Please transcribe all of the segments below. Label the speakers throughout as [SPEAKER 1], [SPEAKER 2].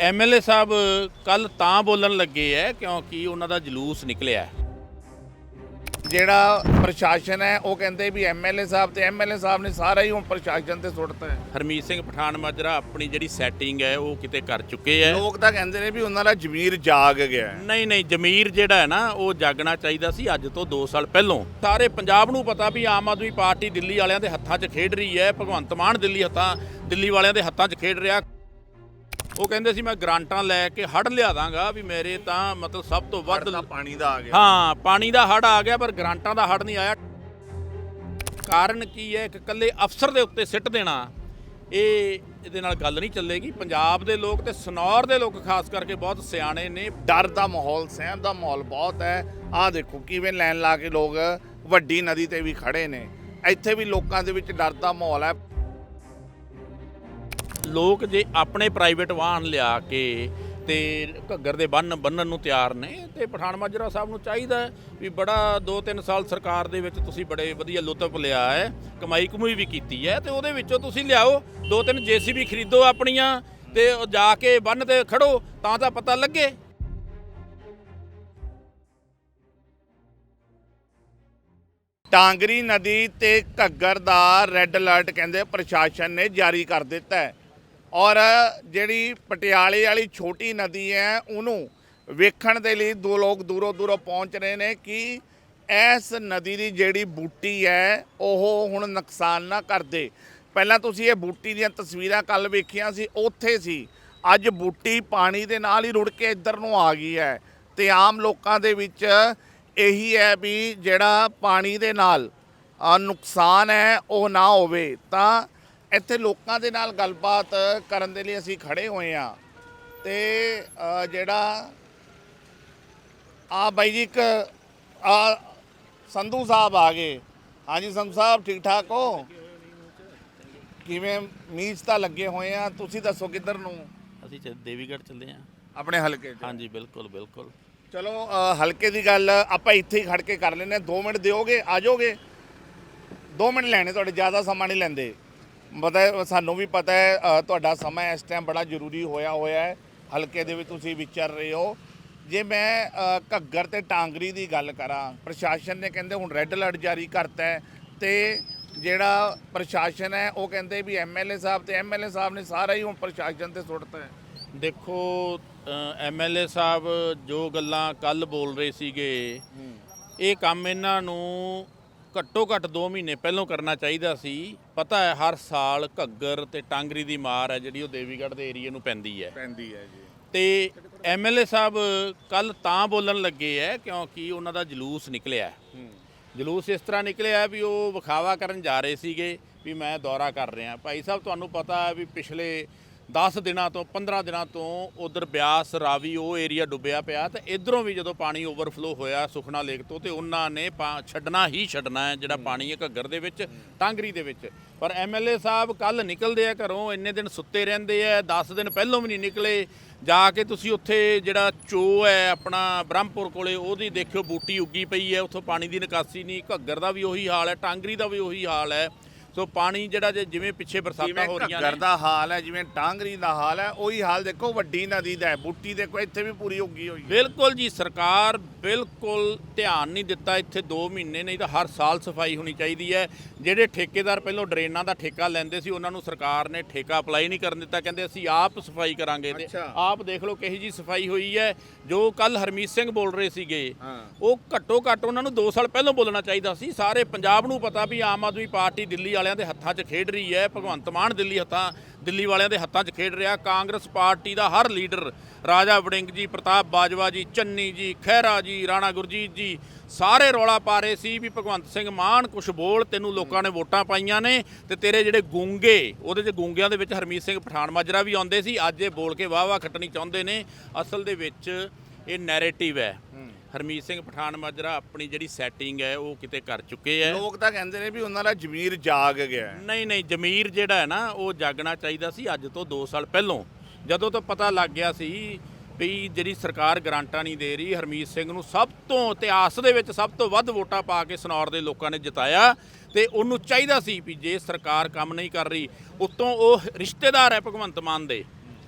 [SPEAKER 1] MLA ਸਾਹਿਬ ਕੱਲ ਤਾਂ ਬੋਲਣ ਲੱਗੇ ਐ ਕਿਉਂਕਿ ਉਹਨਾਂ ਦਾ ਜਲੂਸ ਨਿਕਲਿਆ।
[SPEAKER 2] ਜਿਹੜਾ ਪ੍ਰਸ਼ਾਸਨ ਹੈ ਉਹ ਕਹਿੰਦੇ ਵੀ ਐਮਐਲਏ ਸਾਹਿਬ ਤੇ ਐਮਐਲਏ ਸਾਹਿਬ ਨੇ ਸਾਰਾ ਹੀ ਹੁਣ ਪ੍ਰਸ਼ਾਸਨ ਤੇ ਸੁੱਟਤਾ ਹੈ
[SPEAKER 1] ਹਰਮੀਤ ਸਿੰਘ ਪਠਾਨ ਮਾਜਰਾ ਆਪਣੀ ਜਿਹੜੀ ਸੈਟਿੰਗ ਹੈ ਉਹ ਕਿਤੇ ਕਰ ਚੁੱਕੇ ਐ।
[SPEAKER 2] ਲੋਕ ਤਾਂ ਕਹਿੰਦੇ ਨੇ ਵੀ ਉਹਨਾਂ ਦਾ ਜ਼ਮੀਰ ਜਾਗ ਗਿਆ ਹੈ
[SPEAKER 1] ਨਹੀਂ ਨਹੀਂ ਜ਼ਮੀਰ ਜਿਹੜਾ ਹੈ ਨਾ ਉਹ ਜਾਗਣਾ ਚਾਹੀਦਾ ਸੀ ਅੱਜ ਤੋਂ 2 ਸਾਲ ਪਹਿਲਾਂ। ਸਾਰੇ ਪੰਜਾਬ ਨੂੰ ਪਤਾ ਵੀ ਆਮ ਆਦਮੀ ਪਾਰਟੀ ਦਿੱਲੀ ਵਾਲਿਆਂ ਦੇ ਹੱਥਾਂ 'ਚ ਖੇਡ ਰਹੀ ਹੈ ਭਗਵੰਤ ਮਾਨ ਦਿੱਲੀ ਹੱਥਾਂ ਦਿੱਲੀ ਵਾਲਿਆਂ ਦੇ ਹੱਥਾਂ 'ਚ ਖੇਡ ਰਿਹਾ। ਉਹ ਕਹਿੰਦੇ ਸੀ ਮੈਂ ਗਰਾਂਟਾਂ ਲੈ ਕੇ ਹੜ ਲਿਆ ਦਾਂਗਾ ਵੀ ਮੇਰੇ ਤਾਂ ਮਤਲਬ ਸਭ ਤੋਂ ਵੱਧ
[SPEAKER 2] ਪਾਣੀ ਦਾ ਆ ਗਿਆ।
[SPEAKER 1] ਹਾਂ ਪਾਣੀ ਦਾ ਹੜ ਆ ਗਿਆ ਪਰ ਗਰਾਂਟਾਂ ਦਾ ਹੜ ਨਹੀਂ ਆਇਆ। ਕਾਰਨ ਕੀ ਹੈ? ਇੱਕ ਇਕੱਲੇ ਅਫਸਰ ਦੇ ਉੱਤੇ ਸਿੱਟ ਦੇਣਾ ਇਹ ਇਹਦੇ ਨਾਲ ਗੱਲ ਨਹੀਂ ਚੱਲੇਗੀ। ਪੰਜਾਬ ਦੇ ਲੋਕ ਤੇ ਸਨੌਰ ਦੇ ਲੋਕ ਖਾਸ ਕਰਕੇ ਬਹੁਤ ਸਿਆਣੇ ਨੇ।
[SPEAKER 2] ਡਰ ਦਾ ਮਾਹੌਲ ਸਹਿਮ ਦਾ ਮਾਹੌਲ ਬਹੁਤ ਹੈ। ਆਹ ਦੇਖੋ ਕਿਵੇਂ ਲਾਈਨ ਲਾ ਕੇ ਲੋਕ ਵੱਡੀ ਨਦੀ ਤੇ ਵੀ ਖੜੇ ਨੇ। ਇੱਥੇ ਵੀ ਲੋਕਾਂ ਦੇ ਵਿੱਚ ਡਰ ਦਾ ਮਾਹੌਲ ਹੈ।
[SPEAKER 1] ਲੋਕ ਜੇ ਆਪਣੇ ਪ੍ਰਾਈਵੇਟ ਵਾਹਨ ਲਿਆ ਕੇ ਤੇ ਘੱਗਰ ਦੇ ਬੰਨ ਬੰਨਣ ਨੂੰ ਤਿਆਰ ਨੇ ਤੇ ਪਠਾਨ ਮਾਜਰਾ ਸਾਹਿਬ ਨੂੰ ਚਾਹੀਦਾ ਹੈ ਵੀ ਬੜਾ 2-3 ਸਾਲ ਸਰਕਾਰ ਦੇ ਵਿੱਚ ਤੁਸੀਂ ਬੜੇ ਵਧੀਆ ਲੁਤਫ ਲਿਆ ਹੈ, ਕਮਾਈ ਕਮੂਈ ਵੀ ਕੀਤੀ ਹੈ ਤੇ ਉਹਦੇ ਵਿੱਚੋਂ ਤੁਸੀਂ ਲਿਆਓ ਦੋ ਤਿੰਨ ਜੀਸੀਬੀ ਖਰੀਦੋ ਆਪਣੀਆਂ ਤੇ ਜਾ ਕੇ ਬੰਨ ਤੇ ਖੜੋ, ਤਾਂ ਤਾਂ ਪਤਾ ਲੱਗੇ।
[SPEAKER 2] ਟਾਂਗਰੀ ਨਦੀ ਤੇ ਘੱਗਰ ਦਾ ਰੈੱਡ ਅਲਰਟ ਕਹਿੰਦੇ ਪ੍ਰਸ਼ਾਸਨ ਨੇ ਜਾਰੀ ਕਰ ਦਿੱਤਾ ਹੈ। ਔਰ ਜਿਹੜੀ ਪਟਿਆਲੇ ਵਾਲੀ ਛੋਟੀ ਨਦੀ ਹੈ, ਉਹਨੂੰ ਵੇਖਣ ਦੇ ਲਈ ਦੋ ਲੋਕ ਦੂਰੋਂ ਦੂਰੋਂ ਪਹੁੰਚ ਰਹੇ ਨੇ ਕਿ ਇਸ ਨਦੀ ਦੀ ਜਿਹੜੀ ਬੂਟੀ ਹੈ, ਉਹ ਹੁਣ ਨੁਕਸਾਨ ਨਾ ਕਰਦੇ। ਪਹਿਲਾਂ ਤੁਸੀਂ ਇਹ ਬੂਟੀ ਦੀਆਂ ਤਸਵੀਰਾਂ ਕੱਲ ਵੇਖੀਆਂ ਸੀ, ਉੱਥੇ ਸੀ। ਅੱਜ ਬੂਟੀ ਪਾਣੀ ਦੇ ਨਾਲ ਹੀ ਰੁੜ ਕੇ ਇੱਧਰ ਨੂੰ ਆ ਗਈ ਹੈ ਤੇ ਆਮ ਲੋਕਾਂ ਦੇ ਵਿੱਚ ਇਹੀ ਹੈ ਵੀ ਜਿਹੜਾ ਪਾਣੀ ਦੇ ਨਾਲ ਨੁਕਸਾਨ ਹੈ, ਉਹ ਨਾ ਹੋਵੇ। ਤਾਂ ਇੱਥੇ ਲੋਕਾਂ ਦੇ ਨਾਲ ਗੱਲਬਾਤ ਕਰਨ ਦੇ ਲਈ ਅਸੀਂ ਖੜੇ ਹੋਏ ਆ ਤੇ ਜਿਹੜਾ ਆ ਬਾਈ ਜੀ ਇੱਕ ਆ ਸੰਧੂ ਸਾਹਿਬ ਆ ਗਏ। ਹਾਂਜੀ ਸੰਧੂ ਸਾਹਿਬ ਠੀਕ ਠਾਕ ਹੋ? ਕਿਵੇਂ ਮੀਂਹ 'ਚ ਤਾਂ ਲੱਗੇ ਹੋਏ ਆ? ਤੁਸੀਂ ਦੱਸੋ ਕਿੱਧਰ ਨੂੰ?
[SPEAKER 1] ਅਸੀਂ ਚ- ਦੇਵੀਗੜ੍ਹ ਚੱਲੇ ਆ
[SPEAKER 2] ਆਪਣੇ ਹਲਕੇ 'ਚ?
[SPEAKER 1] ਹਾਂਜੀ ਬਿਲਕੁਲ ਬਿਲਕੁਲ।
[SPEAKER 2] ਚਲੋ ਅ, ਹਲਕੇ ਦੀ ਗੱਲ ਆਪਾਂ ਇੱਥੇ ਹੀ ਖੜ ਕੇ ਕਰ ਲੈਨੇ 2 ਮਿੰਟ ਦਿਓਗੇ? ਆ ਜਾਓਗੇ? 2 ਮਿੰਟ ਲੈਣੇ ਤੁਹਾਡੇ ਜ਼ਿਆਦਾ ਸਮਾਂ ਨਹੀਂ ਲੈਂਦੇ। ਪਤਾ ਹੈ, ਸਾਨੂੰ ਵੀ ਪਤਾ ਹੈ ਤੁਹਾਡਾ ਸਮਾਂ ਇਸ ਟਾਈਮ ਬੜਾ ਜ਼ਰੂਰੀ ਹੋਇਆ ਹੋਇਆ ਹੈ। ਹਲਕੇ ਦੇ ਵਿੱਚ ਤੁਸੀਂ ਵਿਚਰ ਰਹੇ ਹੋ। ਜੇ ਮੈਂ ਘੱਗਰ ਤੇ ਟਾਂਗਰੀ ਦੀ ਗੱਲ ਕਰਾਂ ਪ੍ਰਸ਼ਾਸਨ ਨੇ ਕਹਿੰਦੇ ਹੁਣ ਰੈੱਡ ਅਲਰਟ ਜਾਰੀ ਕਰਤਾ ਤੇ ਜਿਹੜਾ ਪ੍ਰਸ਼ਾਸਨ ਹੈ ਉਹ ਕਹਿੰਦੇ ਵੀ ਐਮਐਲਏ ਸਾਹਿਬ ਤੇ ਐਮਐਲਏ ਸਾਹਿਬ ਨੇ ਸਾਰਾ ਹੀ ਹੁਣ ਪ੍ਰਸ਼ਾਸਨ ਤੇ ਸੁੱਟਤਾ ਹੈ।
[SPEAKER 1] ਦੇਖੋ ਐਮਐਲਏ ਸਾਹਿਬ ਜੋ ਗੱਲਾਂ ਕੱਲ ਬੋਲ ਰਹੇ ਸੀਗੇ ਇਹ ਕੰਮ ਇਹਨਾਂ ਨੂੰ ਘੱਟੋ ਘੱਟ 2 ਮਹੀਨੇ ਪਹਿਲਾਂ ਕਰਨਾ ਚਾਹੀਦਾ ਸੀ। ਪਤਾ ਹੈ ਹਰ ਸਾਲ ਘੱਗਰ ਤੇ ਟਾਂਗਰੀ ਦੀ ਮਾਰ ਹੈ ਜਿਹੜੀ ਉਹ ਦੇਵੀਗੜ੍ਹ ਦੇ ਏਰੀਏ ਨੂੰ ਪੈਂਦੀ ਹੈ।
[SPEAKER 2] ਪੈਂਦੀ ਹੈ ਜੀ।
[SPEAKER 1] ਤੇ ਐਮਐਲਏ ਸਾਹਿਬ ਕੱਲ ਤਾਂ ਬੋਲਣ ਲੱਗੇ ਹੈ ਕਿਉਂਕਿ ਉਹਨਾਂ ਦਾ ਜਲੂਸ ਨਿਕਲਿਆ। ਜਲੂਸ ਇਸ ਤਰ੍ਹਾਂ ਨਿਕਲਿਆ ਵੀ ਉਹ ਵਿਖਾਵਾ ਕਰਨ ਜਾ ਰਹੇ ਸੀਗੇ ਵੀ ਮੈਂ ਦੌਰਾ ਕਰ ਰਿਹਾ। ਭਾਈ ਸਾਹਿਬ ਤੁਹਾਨੂੰ ਪਤਾ ਹੈ ਵੀ ਪਿਛਲੇ 10 ਦਿਨਾਂ ਤੋਂ 15 ਦਿਨਾਂ ਤੋਂ ਉਧਰ ਬਿਆਸ ਰਾਵੀ ਉਹ ਏਰੀਆ ਡੁੱਬਿਆ ਪਿਆ ਤੇ ਇਧਰੋਂ ਵੀ ਜਦੋਂ ਪਾਣੀ ਓਵਰਫਲੋ ਹੋਇਆ ਸੁਖਨਾ ਲੇਕ ਤੋਂ ਤੇ ਉਹਨਾਂ ਨੇ ਛੱਡਣਾ ਹੀ ਛੱਡਣਾ ਹੈ ਜਿਹੜਾ ਪਾਣੀ ਹੈ ਘੱਗਰ ਦੇ ਵਿੱਚ ਟਾਂਗਰੀ ਦੇ ਵਿੱਚ। ਪਰ ਐਮਐਲਏ ਸਾਹਿਬ ਕੱਲ ਨਿਕਲਦੇ ਆ ਘਰੋਂ ਇੰਨੇ ਦਿਨ ਸੁੱਤੇ ਰਹਿੰਦੇ ਆ 10 ਦਿਨ ਪਹਿਲਾਂ ਵੀ ਨਹੀਂ ਨਿਕਲੇ। ਜਾ ਕੇ ਤੁਸੀਂ ਉੱਥੇ ਜਿਹੜਾ ਚੋ ਹੈ ਆਪਣਾ ਬ੍ਰਹਮਪੁਰ ਕੋਲੇ ਉਹਦੀ ਦੇਖਿਓ ਬੂਟੀ ਉੱਗੀ ਪਈ ਹੈ ਉੱਥੋਂ ਪਾਣੀ ਦੀ ਨਿਕਾਸੀ ਨਹੀਂ ਘੱਗਰ ਦਾ ਵੀ ਉਹੀ ਹਾਲ ਹੈ ਟਾਂਗਰੀ ਦਾ ਵੀ ਉਹੀ ਹਾਲ ਹੈ। ਸੋ ਪਾਣੀ ਜਿਹੜਾ ਜੇ ਜਿਵੇਂ ਪਿੱਛੇ ਬਰਸਾਤਾਂ ਹੋ ਰਹੀਆਂ ਨੇ
[SPEAKER 2] ਦਾ ਹਾਲ ਹੈ ਜਿਵੇਂ ਟਾਂਗਰੀ ਦਾ ਹਾਲ ਹੈ ਉਹੀ ਹਾਲ ਦੇਖੋ ਵੱਡੀ ਨਦੀ ਦਾ ਹੈ ਬੂਟੀ ਦੇਖੋ ਇੱਥੇ ਵੀ ਪੂਰੀ ਉੱਗੀ ਹੋਈ ਹੈ
[SPEAKER 1] ਬਿਲਕੁਲ ਜੀ ਸਰਕਾਰ ਬਿਲਕੁਲ ਧਿਆਨ ਨਹੀਂ ਦਿੱਤਾ ਇੱਥੇ 2 ਮਹੀਨੇ ਨਹੀਂ ਤਾਂ ਹਰ ਸਾਲ ਸਫ਼ਾਈ ਹੋਣੀ ਚਾਹੀਦੀ ਹੈ ਜਿਹੜੇ ਠੇਕੇਦਾਰ ਪਹਿਲਾਂ ਡਰੇਨਾਂ ਦਾ ਠੇਕਾ ਲੈਂਦੇ ਸੀ ਉਹਨਾਂ ਨੂੰ ਸਰਕਾਰ ਨੇ ਠੇਕਾ ਅਪਲਾਈ ਨਹੀਂ ਕਰਨ ਦਿੱਤਾ ਕਹਿੰਦੇ ਅਸੀਂ ਆਪ ਸਫ਼ਾਈ ਕਰਾਂਗੇ ਤੇ। ਆਪ ਦੇਖ ਲਓ ਕਿਹੀ ਜੀ ਸਫ਼ਾਈ ਹੋਈ ਹੈ ਜੋ ਕੱਲ ਹਰਮੀਤ ਸਿੰਘ ਬੋਲ ਰਹੇ ਸੀਗੇ। ਉਹ ਘੱਟੋ ਘੱਟ ਉਹਨਾਂ ਨੂੰ 2 ਸਾਲ ਪਹਿਲਾਂ ਬੋਲਣਾ ਚਾਹੀਦਾ ਸੀ ਸਾਰੇ ਪੰਜਾਬ ਨੂੰ ਪਤਾ ਵੀ ਆਮ ਆਦਮੀ ਪਾਰਟੀ ਦਿੱਲੀ ਵਾਲਿਆਂ ਦੇ ਹੱਥਾਂ 'ਚ ਖੇਡ ਰਹੀ ਹੈ, ਭਗਵੰਤ ਮਾਨ ਦਿੱਲੀ ਹੱਥਾਂ, ਦਿੱਲੀ ਵਾਲਿਆਂ ਦੇ ਹੱਥਾਂ 'ਚ ਖੇਡ ਰਿਹਾ, ਕਾਂਗਰਸ ਪਾਰਟੀ ਦਾ ਹਰ ਲੀਡਰ, ਰਾਜਾ ਵੜਿੰਗ ਜੀ, ਪ੍ਰਤਾਪ ਬਾਜਵਾ ਜੀ, ਚੰਨੀ ਜੀ, ਖਹਿਰਾ ਜੀ, ਰਾਣਾ ਗੁਰਜੀਤ ਜੀ, ਸਾਰੇ ਰੌਲਾ ਪਾ ਰਹੇ ਸੀ ਵੀ ਭਗਵੰਤ ਸਿੰਘ ਮਾਨ ਕੁਛ ਬੋਲ ਤੈਨੂੰ ਲੋਕਾਂ ਨੇ ਵੋਟਾਂ ਪਾਈਆਂ ਨੇ ਤੇ ਤੇਰੇ ਜਿਹੜੇ ਗੂੰਗੇ, ਉਹਦੇ 'ਚ ਗੂੰਗਿਆਂ ਦੇ ਵਿੱਚ ਹਰਮੀਤ ਸਿੰਘ ਪਠਾਨ ਮਾਜਰਾ ਵੀ ਆਉਂਦੇ ਸੀ, ਅੱਜ ਇਹ ਬੋਲ ਕੇ ਵਾਹ ਵਾਹ ਖੱਟਣੀ ਚਾਹੁੰਦੇ ਨੇ। ਅਸਲ ਦੇ ਵਿੱਚ ਇਹ ਨੈਰੇਟਿਵ ਹੈ। ਹਰਮੀਤ ਸਿੰਘ ਪਠਾਨ ਮਾਜਰਾ ਆਪਣੀ ਜਿਹੜੀ ਸੈਟਿੰਗ ਹੈ ਉਹ ਕਿਤੇ ਕਰ ਚੁੱਕੇ ਹੈ।
[SPEAKER 2] ਲੋਕ ਤਾਂ ਕਹਿੰਦੇ ਨੇ ਵੀ ਉਹਨਾਂ ਦਾ ਜ਼ਮੀਰ ਜਾਗ ਗਿਆ ਹੈ।
[SPEAKER 1] ਨਹੀਂ ਨਹੀਂ ਜ਼ਮੀਰ ਜਿਹੜਾ ਹੈ ਨਾ ਉਹ ਜਾਗਣਾ ਚਾਹੀਦਾ ਸੀ ਅੱਜ ਤੋਂ 2 ਸਾਲ ਪਹਿਲਾਂ। ਜਦੋਂ ਤੋਂ ਪਤਾ ਲੱਗ ਗਿਆ ਸੀ ਵੀ ਜਿਹੜੀ ਸਰਕਾਰ ਗਰਾਂਟਾਂ ਨਹੀਂ ਦੇ ਰਹੀ ਹਰਮੀਤ ਸਿੰਘ ਨੂੰ ਸਭ ਤੋਂ ਇਤਿਹਾਸ ਦੇ ਵਿੱਚ ਸਭ ਤੋਂ ਵੱਧ ਵੋਟਾਂ ਪਾ ਕੇ ਸਨੌਰ ਦੇ ਲੋਕਾਂ ਨੇ ਜਿਤਾਇਆ ਤੇ ਉਹਨੂੰ ਚਾਹੀਦਾ ਸੀ ਵੀ ਜੇ ਸਰਕਾਰ ਕੰਮ ਨਹੀਂ ਕਰ ਰਹੀ ਉਤੋਂ ਉਹ ਰਿਸ਼ਤੇਦਾਰ ਹੈ ਭਗਵੰਤ ਮਾਨ ਦੇ।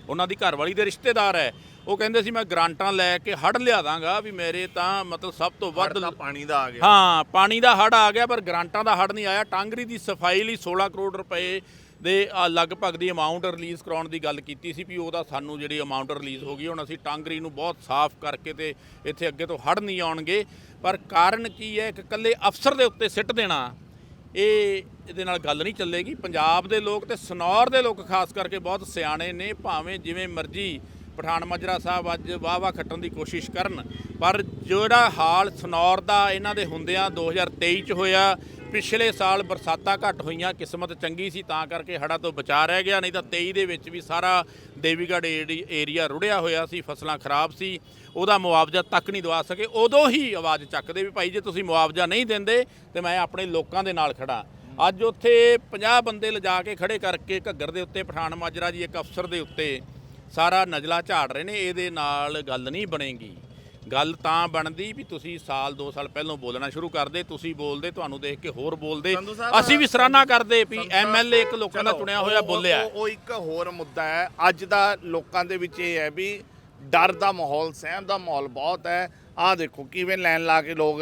[SPEAKER 1] ਉਹਨਾਂ ਦੀ ਘਰਵਾਲੀ ਦੇ ਰਿਸ਼ਤੇਦਾਰ ਹੈ। ਉਹ ਕਹਿੰਦੇ ਸੀ ਮੈਂ ਗ੍ਰਾਂਟਾਂ ਲੈ ਕੇ ਹੜ ਲਿਆ ਦਾਂਗਾ ਵੀ ਮੇਰੇ ਤਾਂ ਮਤਲਬ ਸਭ ਤੋਂ ਵੱਧ
[SPEAKER 2] ਪਾਣੀ ਦਾ ਆ ਗਿਆ।
[SPEAKER 1] ਹਾਂ ਪਾਣੀ ਦਾ ਹੜ ਆ ਗਿਆ ਪਰ ਗ੍ਰਾਂਟਾਂ ਦਾ ਹੜ ਨਹੀਂ ਆਇਆ। ਟਾਂਗਰੀ ਦੀ ਸਫ਼ਾਈ ਲਈ 16 ਕਰੋੜ ਰੁਪਏ ਦੇ ਲਗਭਗ ਦੀ ਅਮਾਉਂਟ ਰਿਲੀਜ਼ ਕਰਾਉਣ ਦੀ ਗੱਲ ਕੀਤੀ ਸੀ ਵੀ ਉਹਦਾ ਸਾਨੂੰ ਜਿਹੜੀ ਅਮਾਉਂਟ ਰਿਲੀਜ਼ ਹੋ ਗਈ ਹੁਣ ਅਸੀਂ ਟਾਂਗਰੀ ਨੂੰ ਬਹੁਤ ਸਾਫ਼ ਕਰਕੇ ਤੇ ਇੱਥੇ ਅੱਗੇ ਤੋਂ ਹੜ ਨਹੀਂ ਆਉਣਗੇ। ਪਰ ਕਾਰਨ ਕੀ ਹੈ ਕਿ ਇਕੱਲੇ ਅਫਸਰ ਦੇ ਉੱਤੇ ਸਿੱਟ ਦੇਣਾ ਇਹ ਇਹਦੇ ਨਾਲ ਗੱਲ ਨਹੀਂ ਚੱਲੇਗੀ। ਪੰਜਾਬ ਦੇ ਲੋਕ ਤੇ ਸਨੌਰ ਦੇ ਲੋਕ ਖਾਸ ਕਰਕੇ ਬਹੁਤ ਸਿਆਣੇ ਨੇ ਭਾਵੇਂ ਜਿਵੇਂ ਮਰਜ਼ੀ ਪਠਾਨ ਮਾਜਰਾ ਸਾਹਿਬ ਅੱਜ ਵਾਵਾ ਖੱਟਣ ਦੀ ਕੋਸ਼ਿਸ਼ ਕਰਨ। ਪਰ ਜਿਹੜਾ ਹਾਲ ਸਨੌਰ ਦਾ ਇਹਨਾਂ ਦੇ ਹੁੰਦਿਆਂ 2023 ਚ ਹੋਇਆ, ਪਿਛਲੇ ਸਾਲ ਬਰਸਾਤਾਂ ਘੱਟ ਹੋਈਆਂ, ਕਿਸਮਤ ਚੰਗੀ ਸੀ, ਤਾਂ ਕਰਕੇ ਹੜਾ ਤੋਂ ਬਚਾ ਰਹਿ ਗਿਆ, ਨਹੀਂ ਤਾਂ 23 ਦੇ ਵਿੱਚ ਵੀ ਸਾਰਾ ਦੇਵੀਗੜ੍ਹ ਏਰੀ- ਏਰੀਆ ਰੁੜਿਆ ਹੋਇਆ ਸੀ, ਫਸਲਾਂ ਖਰਾਬ ਸੀ, ਉਹਦਾ ਮੁਆਵਜ਼ਾ ਤੱਕ ਨਹੀਂ ਦਵਾ ਸਕੇ। ਉਦੋਂ ਹੀ ਆਵਾਜ਼ ਚੱਕਦੇ ਵੀ ਭਾਈ ਜੇ ਤੁਸੀਂ ਮੁਆਵਜ਼ਾ ਨਹੀਂ ਦਿੰਦੇ, ਤੇ ਮੈਂ ਆਪਣੇ ਲੋਕਾਂ ਦੇ ਨਾਲ ਖੜਾ ਅੱਜ ਉੱਥੇ 50 ਬੰਦੇ ਲਿਜਾ ਕੇ ਖੜੇ ਕਰਕੇ ਘੱਗਰ ਦੇ ਉੱਤੇ, ਪਠਾਨ ਮਾਜਰਾ ਜੀ ਇੱਕ ਅਫਸਰ ਦੇ ਉੱਤੇ ਸਾਰਾ ਨਜਲਾ ਝਾੜ ਰਹੇ ਨੇ ਇਹਦੇ ਨਾਲ ਗੱਲ ਨਹੀਂ ਬਣੇਗੀ। ਗੱਲ ਤਾਂ ਬਣਦੀ ਵੀ ਤੁਸੀਂ ਸਾਲ 2 ਸਾਲ ਪਹਿਲਾਂ ਬੋਲਣਾ ਸ਼ੁਰੂ ਕਰਦੇ ਤੁਸੀਂ ਬੋਲਦੇ ਤੁਹਾਨੂੰ ਦੇਖ ਕੇ ਹੋਰ ਬੋਲਦੇ। ਅਸੀਂ ਵੀ ਸਰਾਹਨਾ ਕਰਦੇ ਵੀ ਐਮਐਲਏ ਇੱਕ ਲੋਕਾਂ ਦਾ ਚੁਣਿਆ ਹੋਇਆ ਬੋਲਿਆ
[SPEAKER 2] ਉਹ ਉਹ ਇੱਕ ਹੋਰ ਮੁੱਦਾ ਹੈ। ਅੱਜ ਦਾ ਲੋਕਾਂ ਦੇ ਵਿੱਚ ਇਹ ਹੈ ਵੀ ਡਰ ਦਾ ਮਾਹੌਲ ਸਹਿਮ ਦਾ ਮਾਹੌਲ ਬਹੁਤ ਹੈ। ਆਹ ਦੇਖੋ ਕਿਵੇਂ ਲਾਈਨ ਲਾ ਕੇ ਲੋਕ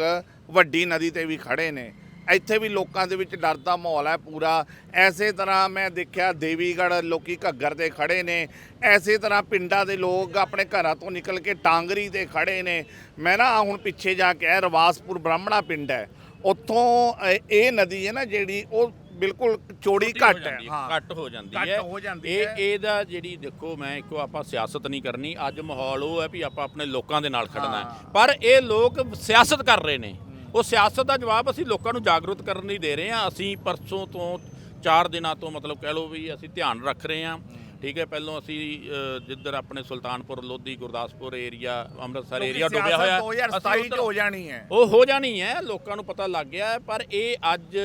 [SPEAKER 2] ਵੱਡੀ ਨਦੀ ਤੇ ਵੀ ਖੜੇ ਨੇ। ਇੱਥੇ ਵੀ ਲੋਕਾਂ ਦੇ ਵਿੱਚ ਡਰ ਦਾ ਮਾਹੌਲ ਹੈ ਪੂਰਾ। ਐਸੇ ਤਰ੍ਹਾਂ ਮੈਂ ਦੇਖਿਆ ਦੇਵੀਗੜ੍ਹ ਲੋਕੀ ਘੱਗਰ ਤੇ ਖੜੇ ਨੇ। ਐਸੇ ਤਰ੍ਹਾਂ ਪਿੰਡਾਂ ਦੇ ਲੋਕ ਆਪਣੇ ਘਰਾਂ ਤੋਂ ਨਿਕਲ ਕੇ ਟਾਂਗਰੀ ਤੇ ਖੜੇ ਨੇ। ਮੈਂ ਨਾ ਹੁਣ ਪਿੱਛੇ ਜਾ ਕੇ ਆਇਆ, ਰਵਾਸਪੁਰ ਬ੍ਰਾਹਮਣਾ ਪਿੰਡ ਹੈ। ਉੱਥੋਂ ਇਹ ਨਦੀ ਹੈ ਨਾ ਜਿਹੜੀ ਉਹ ਬਿਲਕੁਲ ਚੌੜੀ
[SPEAKER 1] ਛੋਟੀ ਹੋ
[SPEAKER 2] ਘੱਟ ਹੈ।
[SPEAKER 1] ਜਾਂਦੀ
[SPEAKER 2] ਹਾਂ
[SPEAKER 1] ਘੱਟ ਹੋ ਜਾਂਦੀ
[SPEAKER 2] ਘੱਟ
[SPEAKER 1] ਹੈ। ਇਹ। ਇਹਦਾ ਜਿਹੜੀ ਦੇਖੋ ਮੈਂ ਇੱਕੋ ਆਪਾਂ ਸਿਆਸਤ ਨਹੀਂ ਕਰਨੀ ਅੱਜ ਮਾਹੌਲ ਉਹ ਹੈ ਵੀ ਆਪਾਂ ਆਪਣੇ ਲੋਕਾਂ ਦੇ ਨਾਲ ਖੜਨਾ ਹਾਂ। ਪਰ ਇਹ ਲੋਕ ਸਿਆਸਤ ਕਰ ਰਹੇ ਨੇ। ਉਹ ਸਿਆਸਤ ਦਾ ਜਵਾਬ ਅਸੀਂ ਲੋਕਾਂ ਨੂੰ ਜਾਗਰੂਕ ਕਰਨ ਲਈ ਦੇ ਰਹੇ ਹਾਂ। ਅਸੀਂ ਪਰਸੋਂ ਤੋਂ 4 ਦਿਨਾਂ ਤੋਂ ਮਤਲਬ ਕਹਿ ਲਓ ਵੀ ਅਸੀਂ ਧਿਆਨ ਰੱਖ ਰਹੇ ਹਾਂ। ਠੀਕ ਹੈ ਪਹਿਲੋਂ ਅਸੀਂ ਜਿੱਧਰ ਆਪਣੇ ਸੁਲਤਾਨਪੁਰ ਲੋਧੀ ਗੁਰਦਾਸਪੁਰ ਏਰੀਆ ਅੰਮ੍ਰਿਤਸਰ ਏਰੀਆ ਡੁੱਬਿਆ ਹੋਇਆ।
[SPEAKER 2] ਸਿਆਸਤ 2027
[SPEAKER 1] ਅਸੀਂ
[SPEAKER 2] ਚ ਹੋ ਜਾਣੀ ਹੈ।
[SPEAKER 1] ਉਹ ਹੋ ਜਾਣੀ ਹੈ ਲੋਕਾਂ ਨੂੰ ਪਤਾ ਲੱਗ ਗਿਆ ਪਰ ਇਹ ਅੱਜ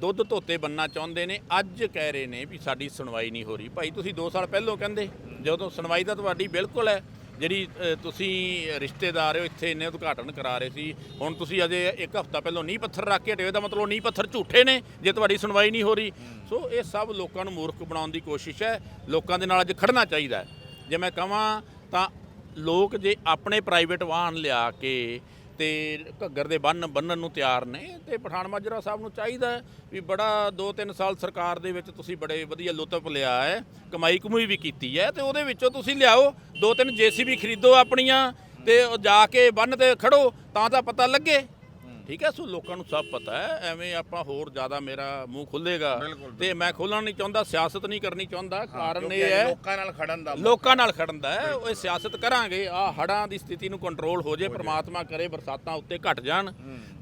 [SPEAKER 1] ਦੁੱਧ ਧੋਤੇ ਬੰਨਾ ਚਾਹੁੰਦੇ ਨੇ। ਅੱਜ ਕਹਿ ਰਹੇ ਨੇ ਵੀ ਸਾਡੀ ਸੁਣਵਾਈ ਨਹੀਂ ਹੋ ਰਹੀ। ਭਾਈ ਤੁਸੀਂ 2 ਸਾਲ ਪਹਿਲਾਂ ਕਹਿੰਦੇ ਜਦੋਂ ਸੁਣਵਾਈ ਤਾਂ ਤੁਹਾਡੀ ਬਿਲਕੁਲ ਹੈ ਜਿਹੜੀ ਤੁਸੀਂ ਰਿਸ਼ਤੇਦਾਰ ਹੋ ਇੱਥੇ ਇੰਨੇ ਉਦਘਾਟਨ ਕਰਾ ਰਹੇ ਸੀ। ਹੁਣ ਤੁਸੀਂ ਅਜੇ ਇੱਕ ਹਫ਼ਤਾ ਪਹਿਲਾਂ ਨੀਂਹ ਪੱਥਰ ਰੱਖ ਕੇ ਹਟੇ ਹੋ, ਇਹਦਾ ਮਤਲਬ ਨੀਂਹ ਪੱਥਰ ਝੂਠੇ ਨੇ ਜੇ ਤੁਹਾਡੀ ਸੁਣਵਾਈ ਨਹੀਂ ਹੋ ਰਹੀ। ਸੋ ਇਹ ਸਭ ਲੋਕਾਂ ਨੂੰ ਮੂਰਖ ਬਣਾਉਣ ਦੀ ਕੋਸ਼ਿਸ਼ ਹੈ। ਲੋਕਾਂ ਦੇ ਨਾਲ ਅੱਜ ਖੜਨਾ ਚਾਹੀਦਾ ਜੇ ਮੈਂ ਕਹਾਂ ਤਾਂ ਲੋਕ ਜੇ ਆਪਣੇ ਪ੍ਰਾਈਵੇਟ ਵਾਹਨ ਲਿਆ ਕੇ ਤੇ ਘੱਗਰ ਦੇ ਬੰਨ ਬੰਨਣ ਨੂੰ ਤਿਆਰ ਨੇ ਤੇ ਪਠਾਨ ਮਾਜਰਾ ਸਾਹਿਬ ਨੂੰ ਚਾਹੀਦਾ ਵੀ ਬੜਾ 2-3 ਸਾਲ ਸਰਕਾਰ ਦੇ ਵਿੱਚ ਤੁਸੀਂ ਬੜੇ ਵਧੀਆ ਲੁਤਫ ਲਿਆ ਹੈ ਕਮਾਈ ਕਮੂਈ ਵੀ ਕੀਤੀ ਹੈ ਤੇ ਉਹਦੇ ਵਿੱਚੋਂ ਤੁਸੀਂ ਲਿਆਓ। ਦੋ ਤਿੰਨ ਜੀਸੀਬੀ ਖਰੀਦੋ ਆਪਣੀਆਂ ਤੇ ਜਾ ਕੇ ਬੰਨ ਤੇ ਖੜੋ ਤਾਂ ਤਾਂ ਪਤਾ ਲੱਗੇ। ਠੀਕ ਹੈ ਸੋ ਲੋਕਾਂ ਨੂੰ ਸਭ ਪਤਾ ਹੈ ਐਵੇਂ ਆਪਾਂ ਹੋਰ ਜ਼ਿਆਦਾ ਮੇਰਾ ਮੂੰਹ ਖੁੱਲੇਗਾ। ਤੇ ਮੈਂ ਖੋਲਣਾ ਨਹੀਂ ਚਾਹੁੰਦਾ ਸਿਆਸਤ ਨਹੀਂ ਕਰਨੀ ਚਾਹੁੰਦਾ ਕਾਰਨ ਇਹ ਹੈ
[SPEAKER 2] ਲੋਕਾਂ ਨਾਲ ਖੜਨ ਦਾ
[SPEAKER 1] ਲੋਕਾਂ ਨਾਲ ਖੜਨ ਦਾ ਹੈ ਉਹ ਸਿਆਸਤ ਕਰਾਂਗੇ ਆ ਹੜਾਂ ਦੀ ਸਥਿਤੀ ਨੂੰ ਕੰਟਰੋਲ ਹੋ ਜੇ ਪ੍ਰਮਾਤਮਾ ਕਰੇ ਬਰਸਾਤਾਂ ਉੱਤੇ ਘਟ ਜਾਣ।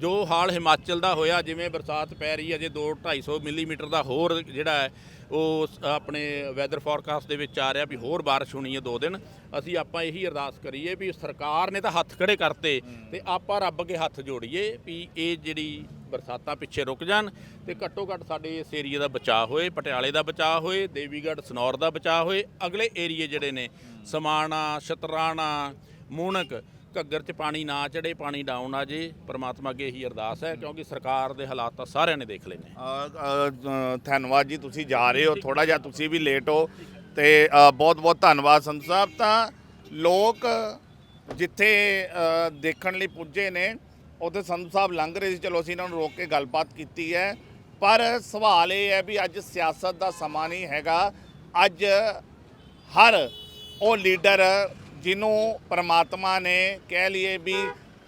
[SPEAKER 1] ਜੋ ਹਾਲ ਹਿਮਾਚਲ ਦਾ ਹੋਇਆ ਜਿਵੇਂ ਬਰਸਾਤ ਪੈ ਰਹੀ ਹੈ ਜੇ 2 250 ਮਿਲੀਮੀਟਰ ਦਾ ਹੋਰ ਜਿਹੜਾ ਹੈ ਉਹ ਆਪਣੇ ਵੈਦਰ ਫੋਰਕਾਸਟ ਦੇ ਵਿੱਚ ਆ ਰਿਹਾ ਵੀ ਹੋਰ ਬਾਰਿਸ਼ ਹੋਣੀ ਹੈ ਦੋ ਦਿਨ। ਅਸੀਂ ਆਪਾਂ ਇਹੀ ਅਰਦਾਸ ਕਰੀਏ ਵੀ ਸਰਕਾਰ ਨੇ ਤਾਂ ਹੱਥ ਖੜੇ ਕਰਤੇ ਤੇ ਆਪਾਂ ਰੱਬ ਅੱਗੇ ਹੱਥ ਜੋੜੀਏ ਵੀ ਇਹ ਜਿਹੜੀ ਬਰਸਾਤਾਂ ਪਿੱਛੇ ਰੁਕ ਜਾਣ ਤੇ ਘੱਟੋ ਘੱਟ ਸਾਡੇ ਇਸ ਏਰੀਏ ਦਾ ਬਚਾਅ ਹੋਏ ਪਟਿਆਲੇ ਦਾ ਬਚਾਅ ਹੋਏ ਦੇਵੀਗੜ੍ਹ ਸਨੌਰ ਦਾ ਬਚਾਅ ਹੋਏ। ਅਗਲੇ ਏਰੀਏ ਜਿਹੜੇ ਨੇ ਸਮਾਣਾ ਸ਼ਤਰਾਣਾ ਮੂਣਕ ਘੱਗਰ 'ਚ ਪਾਣੀ ਨਾ ਚੜੇ ਪਾਣੀ ਡਾਊਨ ਆ ਜੇ ਪ੍ਰਮਾਤਮਾ ਅੱਗੇ ਇਹੀ ਅਰਦਾਸ ਹੈ ਕਿਉਂਕਿ ਸਰਕਾਰ ਦੇ ਹਾਲਾਤ ਤਾਂ ਸਾਰਿਆਂ ਨੇ ਦੇਖ ਲਏ ਨੇ।
[SPEAKER 2] ਧੰਨਵਾਦ ਜੀ ਤੁਸੀਂ ਜਾ ਰਹੇ ਹੋ ਥੋੜਾ ਜਿਹਾ ਤੁਸੀਂ ਵੀ ਲੇਟ ਹੋ ਤੇ ਬਹੁਤ ਬਹੁਤ ਧੰਨਵਾਦ ਸੰਧੂ ਸਾਹਿਬ। ਤਾਂ ਲੋਕ ਜਿੱਥੇ ਦੇਖਣ ਲਈ ਪੁੱਜੇ ਨੇ ਉੱਥੇ ਸੰਧੂ ਸਾਹਿਬ ਲੰਘ ਰਹੇ ਸੀ ਚਲੋ ਅਸੀਂ ਇਹਨਾਂ ਨੂੰ ਰੋਕ ਕੇ ਗੱਲਬਾਤ ਕੀਤੀ ਹੈ। ਪਰ ਸਵਾਲ ਇਹ ਹੈ ਵੀ ਅੱਜ ਸਿਆਸਤ ਦਾ ਸਮਾਂ ਨਹੀਂ ਹੈਗਾ। ਅੱਜ ਹਰ ਉਹ ਲੀਡਰ ਜਿਹਨੂੰ ਪਰਮਾਤਮਾ ਨੇ ਕਹਿ ਲਈਏ ਵੀ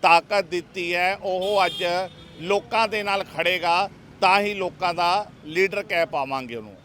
[SPEAKER 2] ਤਾਕਤ ਦਿੱਤੀ ਹੈ, ਉਹ ਅੱਜ ਲੋਕਾਂ ਦੇ ਨਾਲ ਖੜੇਗਾ, ਤਾਂ ਹੀ ਲੋਕਾਂ ਦਾ ਲੀਡਰ ਕਹਿ ਪਾਵਾਂਗੇ ਉਹਨੂੰ।